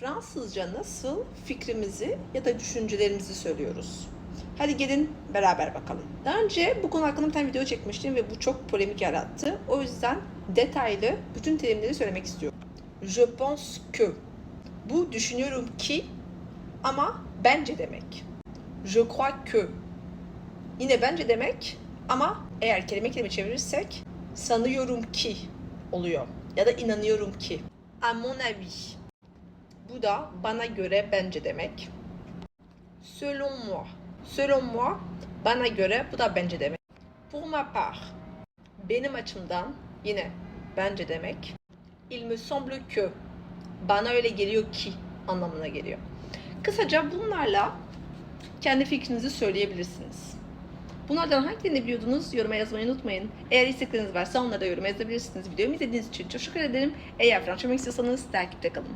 Fransızca nasıl fikrimizi ya da düşüncelerimizi söylüyoruz? Hadi gelin beraber bakalım. Daha önce bu konu hakkında bir tane video çekmiştim ve bu çok polemik yarattı. O yüzden detaylı bütün terimleri söylemek istiyorum. Je pense que. Bu düşünüyorum ki ama bence demek. Je crois que. Yine bence demek ama eğer kelime kelime çevirirsek sanıyorum ki oluyor. Ya da inanıyorum ki. À mon avis. Da bana göre bence demek. Selon moi. Selon moi bana göre bu da bence demek. Pour ma part. Benim açımdan yine bence demek. Il me semble que. Bana öyle geliyor ki anlamına geliyor. Kısaca bunlarla kendi fikrinizi söyleyebilirsiniz. Bunlardan hangilerini biliyordunuz yoruma yazmayı unutmayın. Eğer istekleriniz varsa onları da yoruma yazabilirsiniz. Videomu izlediğiniz için çok teşekkür ederim. Eğer Fransızca istiyorsanız takipte kalın.